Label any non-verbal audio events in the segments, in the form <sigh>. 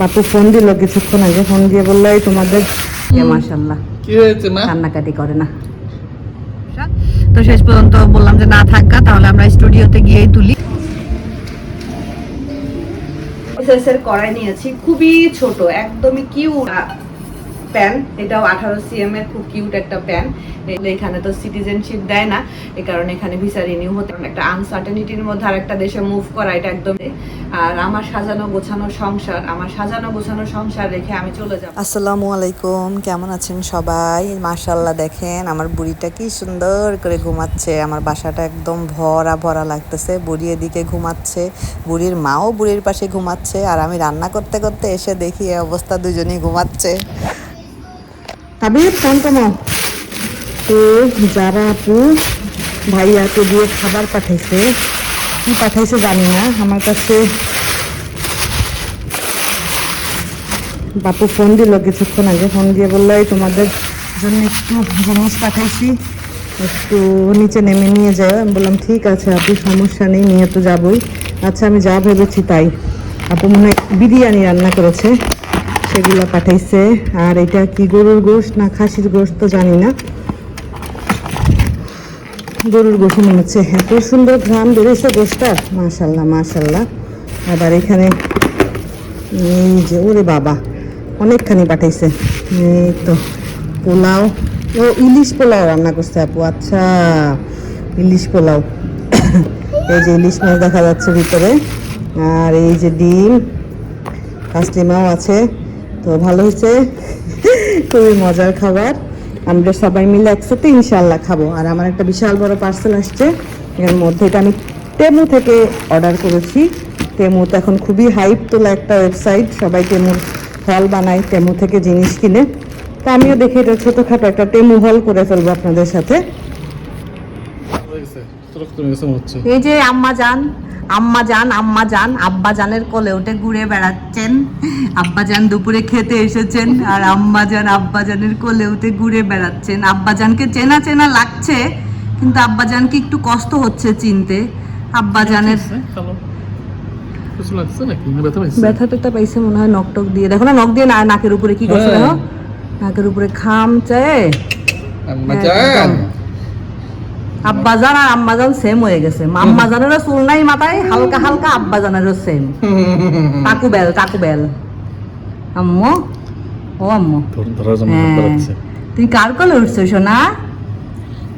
বাপু phone দিল কিছুক্ষণ আগে ফোন দিয়ে বললো এই তোমাদের মাসাল্লাহ কি হয়েছে মা কান্নাকাটি করে না তো শেষ পর্যন্ত বললাম যে না থাকা তাহলে আমরা স্টুডিওতে গিয়েই তুলি কড়াই নিয়েছি খুবই ছোট একদমই কিউট প্যান এটাও আঠারো সিএম এর খুব কিউট একটা প্যান এখানে তো সিটিজেনশিপ দেয় না এ কারণে এখানে ভিসা রিনিউ হতে একটা আনসার্টেনিটির মধ্যে আর একটা দেশে মুভ করা এটা একদম আর আমার সাজানো গোছানো সংসার আমার সাজানো গোছানো সংসার রেখে আমি চলে যাব আসসালামু আলাইকুম কেমন আছেন সবাই মাশাল্লাহ দেখেন আমার বুড়িটা কি সুন্দর করে ঘুমাচ্ছে আমার বাসাটা একদম ভরা ভরা লাগতেছে বুড়ি এদিকে ঘুমাচ্ছে বুড়ির মাও বুড়ির পাশে ঘুমাচ্ছে আর আমি রান্না করতে করতে এসে দেখি অবস্থা দুজনেই ঘুমাচ্ছে তাবির টান তো যারা আপু ভাইয়াকে দিয়ে খাবার পাঠাইছে কি পাঠাইছে জানি না আমার কাছে বাপু ফোন দিল কিছুক্ষণ আগে ফোন দিয়ে বললো এই তোমাদের জন্য একটু জিনিস পাঠাইছি একটু নিচে নেমে নিয়ে যায় আমি বললাম ঠিক আছে আপু সমস্যা নেই নিয়ে তো যাবই আচ্ছা আমি যা ভেবেছি তাই আপু মনে হয় বিরিয়ানি রান্না করেছে এগুলো পাঠাইছে আর এটা কি গরুর গোশ না খাসির গোশ তো জানি না গরুর গোশ মনে হচ্ছে এত সুন্দর ঘাম বেরিয়েছে গোশটা মাশাল্লাহ মাশাল্লাহ আবার এখানে এই যে ওরে বাবা অনেকখানি পাঠাইছে এই তো পোলাও ও ইলিশ পোলাও রান্না করছে আপু আচ্ছা ইলিশ পোলাও <coughs> এই যে ইলিশ মাছ দেখা যাচ্ছে ভিতরে আর এই যে ডিম কাস্টিমাও আছে তো ভালো হয়েছে খুবই মজার খাবার আমরা সবাই মিলে একসাথে ইনশাল্লাহ খাবো আর আমার একটা বিশাল বড় পার্সেল আসছে এর মধ্যে এটা আমি টেমু থেকে অর্ডার করেছি টেমু তো এখন খুবই হাইপ তোলা একটা ওয়েবসাইট সবাই টেমুর হল বানায় টেমু থেকে জিনিস কিনে তা আমিও দেখে এটা ছোটোখাটো একটা টেমু হল করে ফেলবো আপনাদের সাথে এই যে আম্মা যান আম্মা যান আম্মা যান আব্বা জানের কোলে ওটে ঘুরে বেড়াচ্ছেন আব্বা যান দুপুরে খেতে এসেছেন আর আম্মা যান আব্বা জানের কোলে উঠে ঘুরে বেড়াচ্ছেন আব্বা জানকে চেনা চেনা লাগছে কিন্তু আব্বা জানকে একটু কষ্ট হচ্ছে চিনতে আব্বা জানের ব্যথা টেথা পাইছে মনে হয় নক টক দিয়ে দেখো না নক দিয়ে নাকের উপরে কি করছে হ্যাঁ। দেখো নাকের উপরে খাম চায় আব্বাজান আর আম্মাজান সেম হয়ে গেছে আম্মাজানেরও চুল নাই মাথায় হালকা হালকা আব্বাজানেরও সেম টাকু বেল টাকু বেল আম্মু ও আম্মু হ্যাঁ। তুই কার কোলে উঠছ সোনা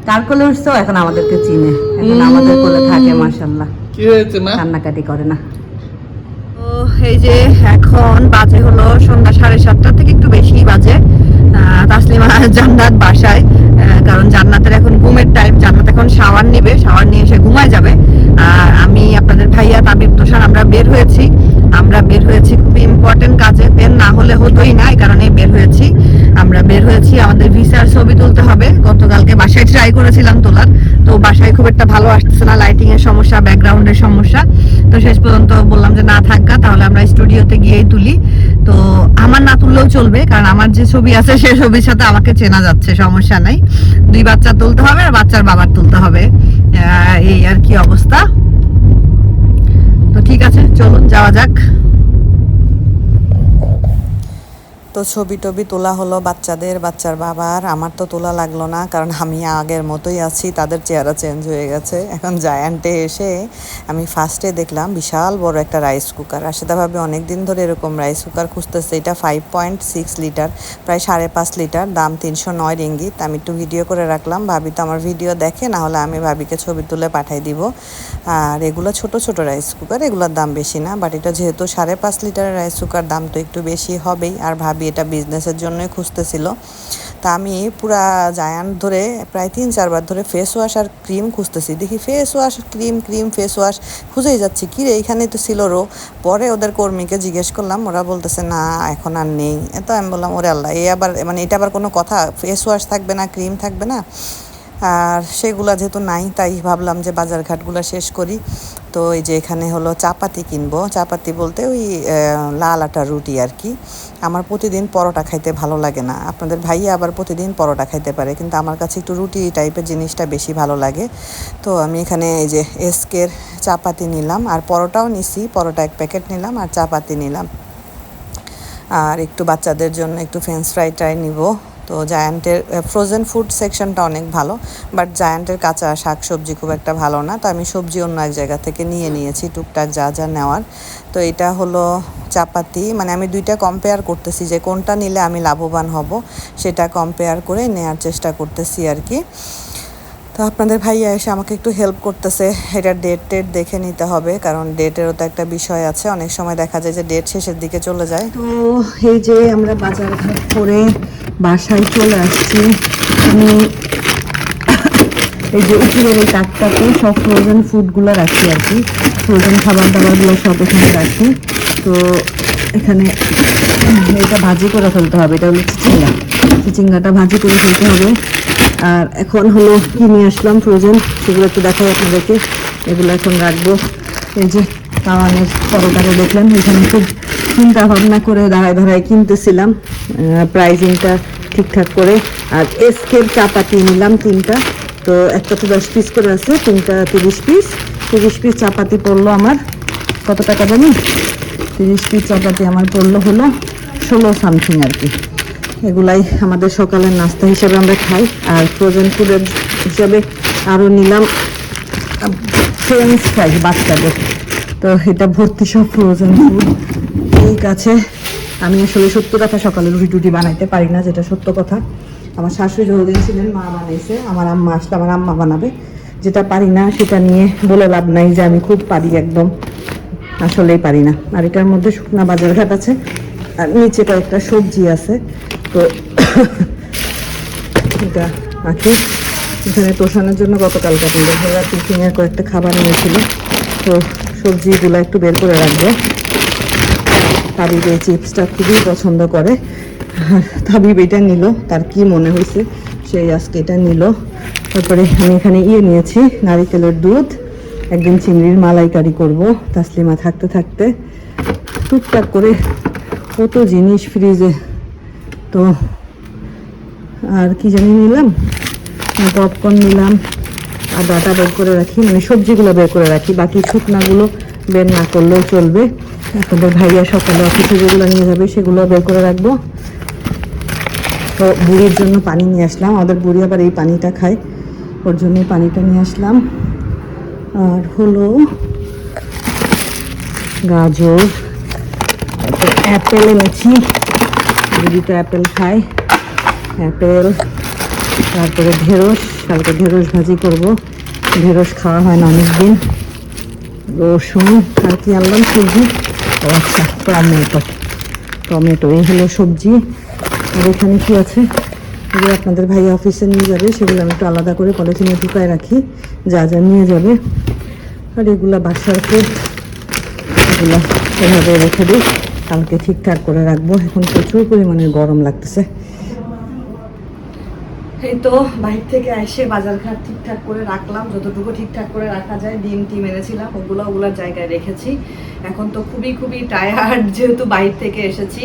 কার কোলে উঠছো এখন আমাদেরকে চিনে এখন আমাদের কোলে থাকে মাশাল্লাহ কি হয়েছে কান্নাকাটি করে না এই যে এখন বাজে হলো সন্ধ্যা সাড়ে সাতটা থেকে একটু বেশি বাজে তাসলিমা জান্নাত বাসায় কারণ জান্নাতের এখন ঘুমের টাইম জান্নাত এখন শাওয়ার নেবে শাওয়ার নিয়ে এসে ঘুমায় যাবে আর আমি আপনাদের ভাইয়া তাবিব তোষার আমরা বের হয়েছি আমরা বের হয়েছি খুব ইম্পর্টেন্ট কাজে পেন না হলে হতোই না এই কারণে বের হয়েছি আমরা বের হয়েছি আমাদের ভিসার ছবি তুলতে হবে গতকালকে বাসায় ট্রাই করেছিলাম তোলার তো বাসায় খুব একটা ভালো আসছে না লাইটিং এর সমস্যা ব্যাকগ্রাউন্ডের সমস্যা তো শেষ পর্যন্ত বললাম যে না থাকা তাহলে আমরা স্টুডিওতে গিয়েই তুলি তো আমার না তুললেও চলবে কারণ আমার যে ছবি আছে সেই ছবির সাথে আমাকে চেনা যাচ্ছে সমস্যা নাই দুই বাচ্চা তুলতে হবে আর বাচ্চার বাবার তুলতে হবে এই আর কি অবস্থা তো ঠিক আছে চলুন যাওয়া যাক তো ছবি টবি তোলা হলো বাচ্চাদের বাচ্চার বাবার আমার তো তোলা লাগলো না কারণ আমি আগের মতোই আছি তাদের চেহারা চেঞ্জ হয়ে গেছে এখন জায়ান্টে এসে আমি ফার্স্টে দেখলাম বিশাল বড় একটা রাইস কুকার আশেদাভাবে অনেক দিন ধরে এরকম রাইস কুকার খুঁজতেছে এটা ফাইভ পয়েন্ট সিক্স লিটার প্রায় সাড়ে পাঁচ লিটার দাম তিনশো নয় রিঙ্গিত আমি একটু ভিডিও করে রাখলাম ভাবি তো আমার ভিডিও দেখে না হলে আমি ভাবিকে ছবি তুলে পাঠাই দিব আর এগুলো ছোট ছোট রাইস কুকার এগুলোর দাম বেশি না বাট এটা যেহেতু সাড়ে পাঁচ লিটারের রাইস কুকার দাম তো একটু বেশি হবেই আর ভাবি বিয়েটা বিজনেসের জন্যই খুঁজতেছিল তা আমি পুরা জায়ান ধরে প্রায় তিন চারবার ধরে ফেস ওয়াশ আর ক্রিম খুঁজতেছি দেখি face wash cream cream face wash খুঁজেই যাচ্ছি কি রে এইখানেই তো ছিল রো পরে ওদের কর্মীকে জিজ্ঞেস করলাম ওরা বলতেছে না এখন আর নেই তো আমি বললাম ওরে আল্লাহ এ আবার মানে এটা আবার কোনো কথা ফেস ওয়াশ থাকবে না ক্রিম থাকবে না আর সেগুলা যেহেতু নাই তাই ভাবলাম যে বাজারঘাটগুলো শেষ করি তো এই যে এখানে হলো চাপাতি কিনবো চাপাতি বলতে ওই লাল আটা রুটি আর কি আমার প্রতিদিন পরোটা খাইতে ভালো লাগে না আপনাদের ভাইয়া আবার প্রতিদিন পরোটা খাইতে পারে কিন্তু আমার কাছে একটু রুটি টাইপের জিনিসটা বেশি ভালো লাগে তো আমি এখানে এই যে এসকের চাপাতি নিলাম আর পরোটাও নিছি পরোটা এক প্যাকেট নিলাম আর চাপাতি নিলাম আর একটু বাচ্চাদের জন্য একটু ফ্রেঞ্চ ফ্রাই ট্রাই নিব তো জায়ান্টের ফ্রোজেন ফুড সেকশনটা অনেক ভালো বাট জায়ান্টের কাঁচা শাক সবজি খুব একটা ভালো না তো আমি সবজি অন্য এক জায়গা থেকে নিয়ে নিয়েছি টুকটাক যা যা নেওয়ার তো এটা হলো চাপাতি মানে আমি দুইটা কম্পেয়ার করতেছি যে কোনটা নিলে আমি লাভবান হব সেটা কম্পেয়ার করে নেওয়ার চেষ্টা করতেছি আর কি তো আপনাদের ভাইয়া এসে আমাকে একটু হেল্প করতেছে এটা ডেট টেট দেখে নিতে হবে কারণ ডেটেরও তো একটা বিষয় আছে অনেক সময় দেখা যায় যে ডেট শেষের দিকে চলে যায় তো এই যে আমরা বাজার ঘাট করে বাসায় চলে আসছি আমি এই যে উপরের এই তাকটাতে সব ফ্রোজেন ফুডগুলো রাখি আর কি ফ্রোজেন খাবার দাবারগুলো সব এখানে রাখি তো এখানে এটা ভাজি করে ফেলতে হবে এটা হলো চিচিঙ্গা চিচিঙ্গাটা ভাজি করে ফেলতে হবে আর এখন হলো কিনে আসলাম ফ্রোজেন সেগুলো একটু দেখাবো আপনাদেরকে এগুলো এখন রাখবো এই যে কাওয়ানের পরোটাকে দেখলাম এখানে খুব চিন্তা ভাবনা করে দাঁড়ায় দাঁড়ায় কিনতেছিলাম প্রাইজিংটা ঠিকঠাক করে আর এসকের চাপাতি নিলাম তিনটা তো একটা তো দশ পিস করে আছে তিনটা তিরিশ পিস তিরিশ পিস চাপাতি পড়লো আমার কত টাকা জানি তিরিশ পিস চাপাতি আমার পড়লো হলো ষোলো সামথিং আর কি এগুলাই আমাদের সকালের নাস্তা হিসেবে আমরা খাই আর ফ্রোজেন ফুডের হিসেবে আরও নিলাম ফ্রেঞ্চ ফ্রাইজ বাচ্চাদের তো এটা ভর্তি সব ফ্রোজেন ফুড ঠিক আছে আমি আসলে সত্য কথা সকালে রুটি টুটি বানাইতে পারি না যেটা সত্য কথা আমার শাশুড়ি যতদিন ছিলেন মা বানাইছে আমার আম্মা আসলে আমার আম্মা বানাবে যেটা পারি না সেটা নিয়ে বলে লাভ নাই যে আমি খুব পারি একদম আসলেই পারি না আর এটার মধ্যে শুকনা ঘাট আছে আর নিচে কয়েকটা সবজি আছে তো <coughs> এটা আছে এখানে তোষানোর জন্য গতকালকে আপনাদের টিফিনের কয়েকটা খাবার নিয়েছিল তো সবজিগুলো একটু বের করে রাখবো তাবিব এই চিপসটা খুবই পছন্দ করে আর তাবিব এটা নিল তার কি মনে হয়েছে সেই আজকে এটা নিল তারপরে আমি এখানে ইয়ে নিয়েছি নারিকেলের দুধ একদিন চিংড়ির মালাইকারি করব তাসলিমা থাকতে থাকতে টুকটাক করে কত জিনিস ফ্রিজে তো আর কি জানি নিলাম পপকর্ন নিলাম আর ডাটা বের করে রাখি মানে সবজিগুলো বের করে রাখি বাকি শুকনাগুলো বের না করলেও চলবে আপনাদের ভাইয়া সকালে অফিসে যেগুলো নিয়ে যাবে সেগুলো বের করে রাখবো তো বুড়ির জন্য পানি নিয়ে আসলাম আমাদের বুড়ি আবার এই পানিটা খায় ওর জন্য পানিটা নিয়ে আসলাম আর হলো গাজর অ্যাপেল এনেছি বুড়ি তো অ্যাপেল খায় অ্যাপেল তারপরে ঢেঁড়স কালকে ঢেঁড়স ভাজি করব ঢেঁড়স খাওয়া হয় না অনেকদিন রসুন আর কি আনলাম সবজি আচ্ছা টমেটো টমেটো এই হলো সবজি আর এখানে কি আছে যে আপনাদের ভাই অফিসে নিয়ে যাবে সেগুলো আমি একটু আলাদা করে পলিথিনে ঢুকায় রাখি যা যা নিয়ে যাবে আর এগুলো বাসার পর এগুলো এভাবে রেখে দিই কালকে ঠিকঠাক করে রাখবো এখন প্রচুর পরিমাণে গরম লাগতেছে এই তো বাইর থেকে এসে বাজারঘাট ঠিকঠাক করে রাখলাম যতটুকু ঠিকঠাক করে রাখা যায় ডিম টি মেরেছিলাম ওগুলো ওগুলোর জায়গায় রেখেছি এখন তো খুবই খুবই টায়ার্ড <laughs> যেহেতু বাইর থেকে এসেছি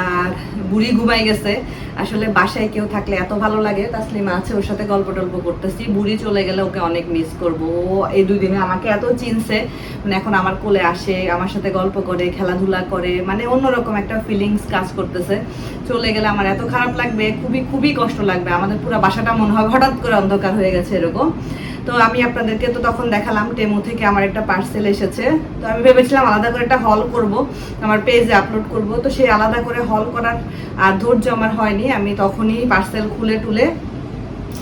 আর বুড়ি ঘুমাই গেছে আসলে বাসায় কেউ থাকলে এত ভালো লাগে তাসলিমা আছে ওর সাথে গল্প টল্প করতেছি বুড়ি চলে গেলে ওকে অনেক মিস করবো ও এই দুই দিনে আমাকে এত চিনছে মানে এখন আমার কোলে আসে আমার সাথে গল্প করে খেলাধুলা করে মানে অন্যরকম একটা ফিলিংস কাজ করতেছে চলে গেলে আমার এত খারাপ লাগবে খুবই খুবই কষ্ট লাগবে আমাদের পুরো বাসাটা মনে হয় হঠাৎ করে অন্ধকার হয়ে গেছে এরকম তো আমি আপনাদেরকে তো তখন দেখালাম টেমো থেকে আমার একটা পার্সেল এসেছে তো আমি ভেবেছিলাম আলাদা করে একটা হল করব আমার পেজে আপলোড করব তো সেই আলাদা করে হল করার আর ধৈর্য আমার হয়নি আমি তখনই পার্সেল খুলে টুলে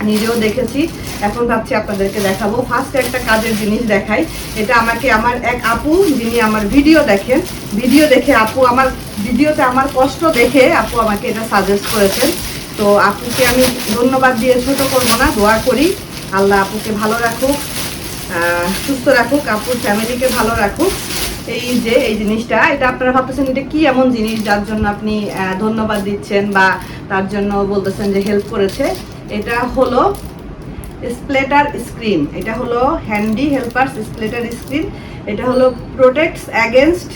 নিজেও দেখেছি এখন ভাবছি আপনাদেরকে দেখাবো ফার্স্ট একটা কাজের জিনিস দেখাই এটা আমাকে আমার এক আপু যিনি আমার ভিডিও দেখেন ভিডিও দেখে আপু আমার ভিডিওতে আমার কষ্ট দেখে আপু আমাকে এটা সাজেস্ট করেছেন তো আপুকে আমি ধন্যবাদ দিয়ে ছোটো করবো না দোয়া করি আল্লাহ আপুকে ভালো রাখুক সুস্থ রাখুক আপুর ফ্যামিলিকে ভালো রাখুক এই যে এই জিনিসটা এটা আপনারা ভাবতেছেন এটা কি এমন জিনিস যার জন্য আপনি ধন্যবাদ দিচ্ছেন বা তার জন্য বলতেছেন যে হেল্প করেছে এটা হলো স্প্লেটার স্ক্রিন এটা হলো হ্যান্ডি হেল্পার্স স্প্লেটার স্ক্রিন এটা হলো protects against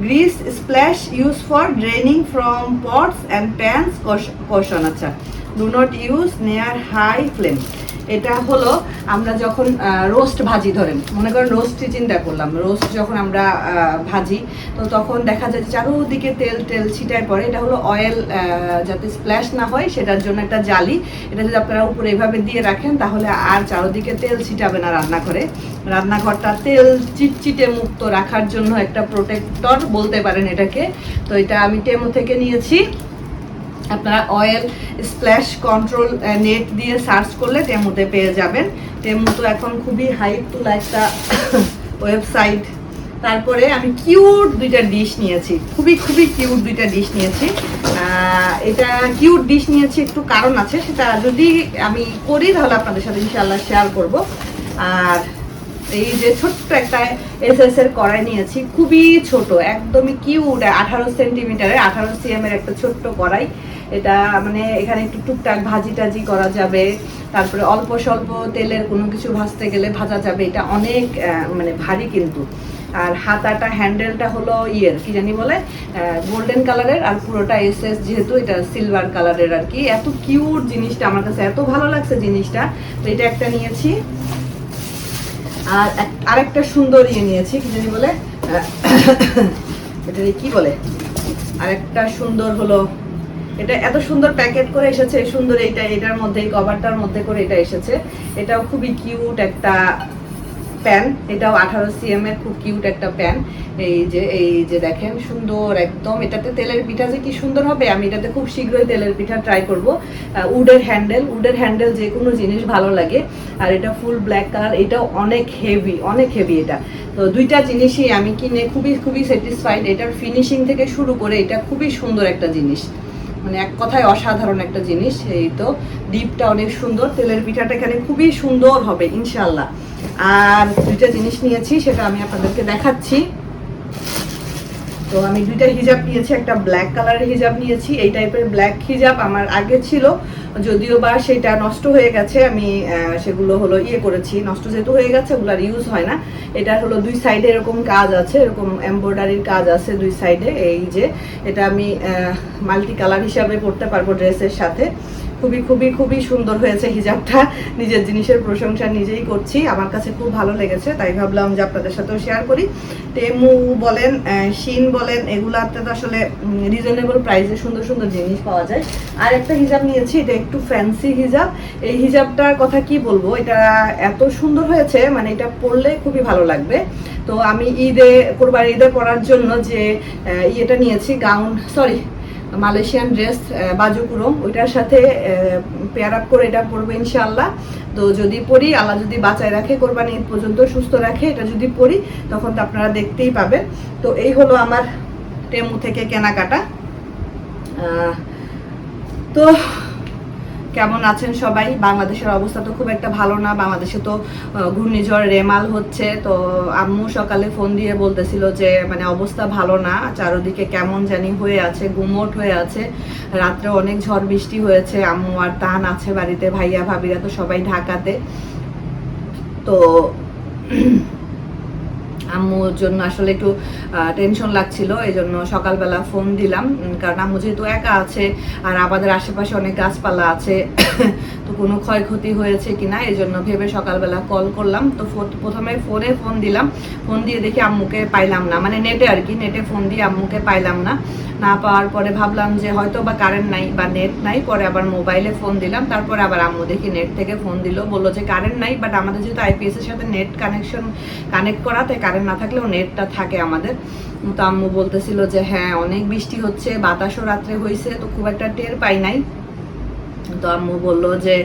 Grease splash used for draining from pots and pans. Caution. Do not use near high flame. এটা হলো আমরা যখন রোস্ট ভাজি ধরেন মনে করেন রোস্টটি চিন্তা করলাম রোস্ট যখন আমরা ভাজি তো তখন দেখা যায় যে চারোদিকে তেল তেল ছিটায় পরে এটা হলো অয়েল যাতে স্প্ল্যাশ না হয় সেটার জন্য একটা জালি এটা যদি আপনারা উপরে এভাবে দিয়ে রাখেন তাহলে আর চারোদিকে তেল ছিটাবে না রান্না করে রান্নাঘরটা তেল চিটচিটে মুক্ত রাখার জন্য একটা প্রোটেক্টর বলতে পারেন এটাকে তো এটা আমি টেমো থেকে নিয়েছি আপনারা অয়েল স্প্ল্যাশ কন্ট্রোল নেট দিয়ে সার্চ করলে তেমুতে পেয়ে যাবেন তেমু তো এখন খুবই হাইপ তোলা একটা ওয়েবসাইট <coughs> তারপরে আমি কিউট দুইটা ডিশ নিয়েছি খুবই খুবই কিউট দুইটা ডিশ নিয়েছি এটা কিউট ডিশ নিয়েছি একটু কারণ আছে সেটা যদি আমি করি তাহলে আপনাদের সাথে ইনশাল্লাহ শেয়ার করব আর এই যে ছোট্ট একটা এস এস এর কড়াই নিয়েছি খুবই ছোট একদমই কিউট আঠারো সেন্টিমিটারের আঠারো সিএম এর একটা ছোট্ট কড়াই এটা মানে এখানে একটু টুকটাক ভাজি টাজি করা যাবে তারপরে অল্প স্বল্প তেলের কোনো কিছু ভাজতে গেলে ভাজা যাবে এটা অনেক মানে ভারী কিন্তু আর হাতাটা হ্যান্ডেলটা হলো ইয়ের কি জানি বলে গোল্ডেন কালারের আর পুরোটা এস এস যেহেতু এটা সিলভার কালারের আর কি এত কিউট জিনিসটা আমার কাছে এত ভালো লাগছে জিনিসটা তো এটা একটা নিয়েছি আর আরেকটা সুন্দর ইয়ে নিয়েছি কি জানি বলে <coughs> এটা কি বলে আরেকটা সুন্দর হলো এটা এত সুন্দর প্যাকেট করে এসেছে সুন্দর এটা এটার মধ্যে এই কভারটার মধ্যে করে এটা এসেছে এটাও খুবই কিউট একটা প্যান এটাও আঠারো সিএম এর খুব কিউট একটা প্যান এই যে এই যে দেখেন সুন্দর একদম এটাতে তেলের পিঠা যে কি সুন্দর হবে আমি এটাতে খুব শীঘ্রই তেলের পিঠা ট্রাই করব উডের হ্যান্ডেল উডের হ্যান্ডেল যে কোনো জিনিস ভালো লাগে আর এটা ফুল ব্ল্যাক কালার এটাও অনেক হেভি অনেক হেভি এটা তো দুইটা জিনিসই আমি কিনে খুবই খুবই স্যাটিসফাইড এটার ফিনিশিং থেকে শুরু করে এটা খুবই সুন্দর একটা জিনিস মানে এক কথায় অসাধারণ একটা জিনিস এই তো ডিপটা অনেক সুন্দর তেলের পিঠাটা এখানে খুবই সুন্দর হবে ইনশাল্লাহ আর দুইটা জিনিস নিয়েছি সেটা আমি আপনাদেরকে দেখাচ্ছি তো আমি দুইটা হিজাব নিয়েছি একটা ব্ল্যাক কালারের হিজাব নিয়েছি এই টাইপের ব্ল্যাক হিজাব আমার আগে ছিল যদিও বা সেটা নষ্ট হয়ে গেছে আমি সেগুলো হলো ইয়ে করেছি নষ্ট যেহেতু হয়ে গেছে ওগুলো আর ইউজ হয় না এটা হলো দুই সাইডে এরকম কাজ আছে এরকম এমব্রয়ডারির কাজ আছে দুই সাইডে এই যে এটা আমি মাল্টি কালার হিসাবে পরতে পারবো ড্রেসের সাথে খুবই খুবই খুবই সুন্দর হয়েছে হিজাবটা নিজের জিনিসের প্রশংসা নিজেই করছি আমার কাছে খুব ভালো লেগেছে তাই ভাবলাম যে আপনাদের সাথেও শেয়ার করি টেমু বলেন শিন বলেন এগুলাতে তো আসলে রিজনেবল প্রাইসে সুন্দর সুন্দর জিনিস পাওয়া যায় আর একটা হিজাব নিয়েছি এটা একটু ফ্যান্সি হিজাব এই হিজাবটার কথা কি বলবো এটা এত সুন্দর হয়েছে মানে এটা পরলে খুবই ভালো লাগবে তো আমি ঈদে কোরবার ঈদে পড়ার জন্য যে ইয়েটা নিয়েছি গাউন সরি মালয়েশিয়ান ড্রেস বাজুকুরম ওইটার সাথে পেয়ার আপ করে এটা পরবো ইনশাআল্লাহ তো যদি পরি আল্লাহ যদি বাঁচায় রাখে কোরবানি ঈদ পর্যন্ত সুস্থ রাখে এটা যদি পরি তখন তো আপনারা দেখতেই পাবেন তো এই হলো আমার টেমু থেকে কেনাকাটা তো কেমন আছেন সবাই বাংলাদেশের অবস্থা তো খুব একটা ভালো না বাংলাদেশে তো ঘূর্ণিঝড় রেমাল হচ্ছে তো আম্মু সকালে ফোন দিয়ে বলতেছিল যে মানে অবস্থা ভালো না চারোদিকে কেমন জানি হয়ে আছে গুমোট হয়ে আছে রাত্রে অনেক ঝড় বৃষ্টি হয়েছে আম্মু আর তান আছে বাড়িতে ভাইয়া ভাবিরা তো সবাই ঢাকাতে তো আম্মুর জন্য আসলে একটু টেনশন লাগছিল এই জন্য সকালবেলা ফোন দিলাম কারণ আম্মু যেহেতু একা আছে আর আমাদের আশেপাশে অনেক গাছপালা আছে <coughs> তো কোনো ক্ষয়ক্ষতি হয়েছে কি না এই জন্য ভেবে সকালবেলা কল করলাম তো প্রথমে ফোনে ফোন দিলাম ফোন দিয়ে দেখি আম্মুকে পাইলাম না মানে নেটে আর কি নেটে ফোন দিয়ে আম্মুকে পাইলাম না না পাওয়ার পরে ভাবলাম যে হয়তো বা কারেন্ট নাই বা নেট নাই পরে আবার মোবাইলে ফোন দিলাম তারপরে আবার আম্মু দেখি নেট থেকে ফোন দিল বললো যে কারেন্ট নাই বাট আমাদের যেহেতু আইপিএস এর সাথে নেট কানেকশন কানেক্ট করাতে কারেন্ট না থাকলেও নেটটা থাকে আমাদের তো আম্মু বলতেছিল যে হ্যাঁ অনেক বৃষ্টি হচ্ছে বাতাসও রাত্রে হয়েছে তো খুব একটা টের পাই নাই তো আম্মু বললো যে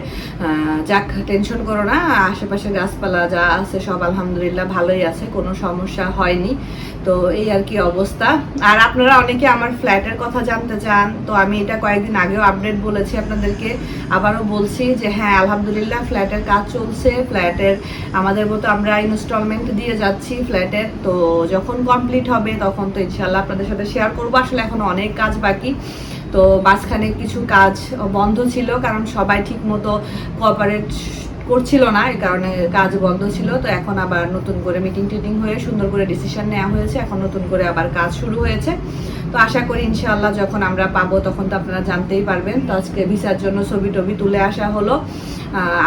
যাক টেনশন করো না আশেপাশে গাছপালা যা আছে সব আলহামদুলিল্লাহ ভালোই আছে কোনো সমস্যা হয়নি তো এই আর কি অবস্থা আর আপনারা অনেকে আমার ফ্ল্যাটের কথা জানতে চান তো আমি এটা কয়েকদিন আগেও আপডেট বলেছি আপনাদেরকে আবারও বলছি যে হ্যাঁ আলহামদুলিল্লাহ ফ্ল্যাটের কাজ চলছে ফ্ল্যাটের আমাদের মতো আমরা ইনস্টলমেন্ট দিয়ে যাচ্ছি ফ্ল্যাটের তো যখন কমপ্লিট হবে তখন তো ইনশাল্লাহ আপনাদের সাথে শেয়ার করবো আসলে এখন অনেক কাজ বাকি তো মাঝখানে কিছু কাজ বন্ধ ছিল কারণ সবাই ঠিক মতো কোঅপারেট করছিল না এর কারণে কাজ বন্ধ ছিল তো এখন আবার নতুন করে মিটিং টিটিং হয়ে সুন্দর করে ডিসিশন নেওয়া হয়েছে এখন নতুন করে আবার কাজ শুরু হয়েছে তো আশা করি ইনশাআল্লাহ যখন আমরা পাবো তখন তো আপনারা জানতেই পারবেন তো আজকে ভিসার জন্য ছবি টবি তুলে আসা হলো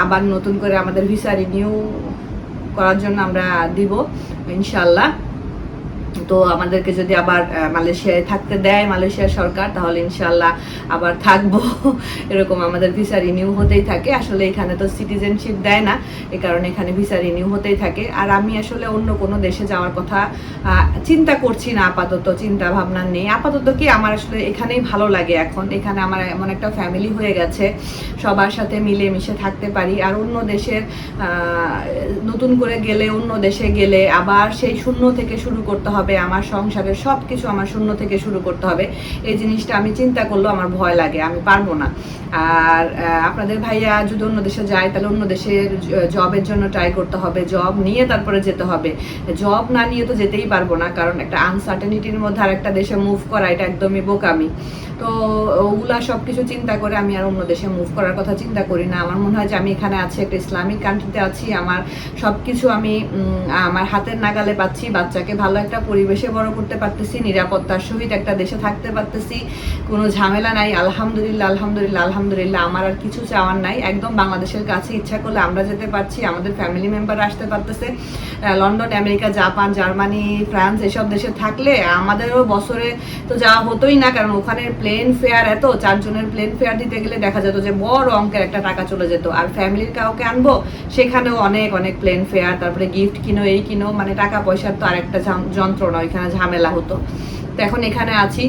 আবার নতুন করে আমাদের ভিসা রিনিউ করার জন্য আমরা দিব ইনশাল্লাহ তো আমাদেরকে যদি আবার মালয়েশিয়ায় থাকতে দেয় মালয়েশিয়ার সরকার তাহলে ইনশাল্লাহ আবার থাকবো <laughs> এরকম আমাদের ভিসা রিনিউ হতেই থাকে আসলে এখানে তো সিটিজেনশিপ দেয় না এ কারণে এখানে ভিসা রিনিউ হতেই থাকে আর আমি আসলে অন্য কোনো দেশে যাওয়ার কথা চিন্তা করছি না আপাতত চিন্তা ভাবনা নেই আপাতত কি আমার আসলে এখানেই ভালো লাগে এখন এখানে আমার এমন একটা ফ্যামিলি হয়ে গেছে সবার সাথে মিলে মিশে থাকতে পারি আর অন্য দেশের নতুন করে গেলে অন্য দেশে গেলে আবার সেই শূন্য থেকে শুরু করতে হবে হবে আমার সংসারের সব কিছু আমার শূন্য থেকে শুরু করতে হবে এই জিনিসটা আমি চিন্তা করলেও আমার ভয় লাগে আমি পারবো না আর আপনাদের ভাইয়া যদি অন্য দেশে যায় তাহলে অন্য দেশের জবের জন্য ট্রাই করতে হবে জব নিয়ে তারপরে যেতে হবে জব না নিয়ে তো যেতেই পারবো না কারণ একটা আনসার্টেনিটির মধ্যে আর একটা দেশে মুভ করা এটা একদমই বোকামি তো ওগুলা সব কিছু চিন্তা করে আমি আর অন্য দেশে মুভ করার কথা চিন্তা করি না আমার মনে হয় যে আমি এখানে আছি একটা ইসলামিক কান্ট্রিতে আছি আমার সব কিছু আমি আমার হাতের নাগালে পাচ্ছি বাচ্চাকে ভালো একটা পরিবেশে বড় করতে পারতেছি নিরাপত্তার সহিত একটা দেশে থাকতে পারতেছি কোনো ঝামেলা নাই আলহামদুলিল্লাহ আলহামদুলিল্লাহ আলহামদুলিল্লাহ আমার আর কিছু চাওয়ার নাই একদম বাংলাদেশের কাছে ইচ্ছা করলে আমরা যেতে পারছি আমাদের ফ্যামিলি মেম্বার আসতে পারতেছে London America Japan Germany France এসব দেশে থাকলে আমাদেরও বছরে তো যাওয়া হতোই না কারণ ওখানে প্লেন ফেয়ার এত চারজনের প্লেন ফেয়ার দিতে গেলে দেখা যেত যে বড় অঙ্কের একটা টাকা চলে যেত আর ফ্যামিলির কাউকে আনবো সেখানেও অনেক অনেক প্লেন ফেয়ার তারপরে গিফট কিনো এই কিনো মানে টাকা পয়সার তো আর একটা যন্ত্র যন্ত্রণা ওইখানে ঝামেলা হতো তো এখন এখানে আছি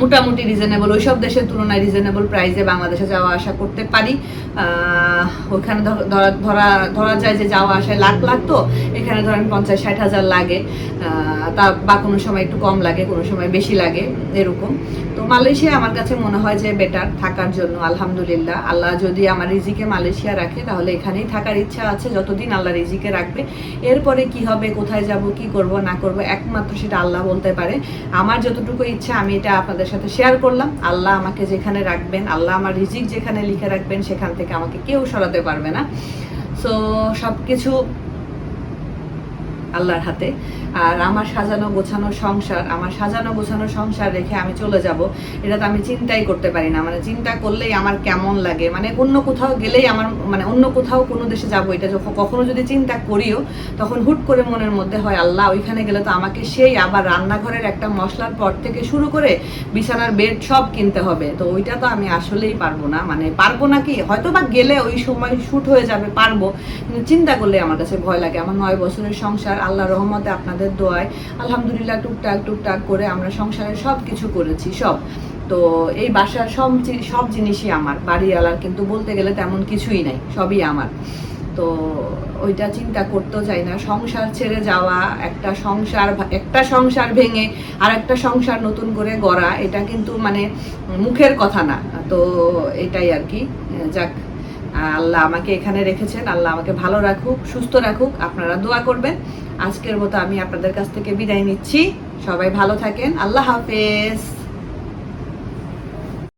মোটামুটি রিজনেবল সব দেশের তুলনায় রিজনেবল প্রাইসে বাংলাদেশে যাওয়া আসা করতে পারি ওইখানে ধরা ধরা যায় যে যাওয়া আসায় লাখ লাখ তো এখানে ধরেন পঞ্চাশ ষাট হাজার লাগে তা বা কোনো সময় একটু কম লাগে কোনো সময় বেশি লাগে এরকম তো মালয়েশিয়া আমার কাছে মনে হয় যে বেটার থাকার জন্য আলহামদুলিল্লাহ আল্লাহ যদি আমার রিজিকে মালয়েশিয়া রাখে তাহলে এখানেই থাকার ইচ্ছা আছে যতদিন আল্লাহ রিজিকে রাখবে এরপরে কি হবে কোথায় যাব কি করব না করব একমাত্র সেটা আল্লাহ বলতে পারে আমার যতটুকু ইচ্ছা আমি এটা আপনাদের আপনাদের সাথে শেয়ার করলাম আল্লাহ আমাকে যেখানে রাখবেন আল্লাহ আমার রিজিক যেখানে লিখে রাখবেন সেখান থেকে আমাকে কেউ সরাতে পারবে না সো সব কিছু আল্লাহর হাতে আর আমার সাজানো গোছানো সংসার আমার সাজানো গোছানো সংসার রেখে আমি চলে যাব এটা তো আমি চিন্তাই করতে পারি না মানে চিন্তা করলেই আমার কেমন লাগে মানে অন্য কোথাও গেলেই আমার মানে অন্য কোথাও কোনো দেশে যাব এটা যখন কখনো যদি চিন্তা করিও তখন হুট করে মনের মধ্যে হয় আল্লাহ ওইখানে গেলে তো আমাকে সেই আবার রান্নাঘরের একটা মশলার পর থেকে শুরু করে বিছানার বেড সব কিনতে হবে তো ওইটা তো আমি আসলেই পারবো না মানে পারবো না কি হয়তো বা গেলে ওই সময় শ্যুট হয়ে যাবে পারবো চিন্তা করলে আমার কাছে ভয় লাগে আমার নয় বছরের সংসার আল্লাহ রহমতে আপনাদের দোয়ায় আলহামদুলিল্লাহ টুকটাক টুকটাক করে আমরা সংসারে সব কিছু করেছি সব তো এই বাসার সব সব জিনিসই আমার বাড়িওয়ালার কিন্তু বলতে গেলে তেমন কিছুই নাই সবই আমার তো ওইটা চিন্তা করতেও চাই না সংসার ছেড়ে যাওয়া একটা সংসার একটা সংসার ভেঙে আর একটা সংসার নতুন করে গড়া এটা কিন্তু মানে মুখের কথা না তো এটাই আর কি যাক আল্লাহ আমাকে এখানে রেখেছেন আল্লাহ আমাকে ভালো রাখুক সুস্থ রাখুক আপনারা দোয়া করবেন আজকের মতো আমি আপনাদের কাছ থেকে বিদায় নিচ্ছি সবাই ভালো থাকেন আল্লাহ হাফেজ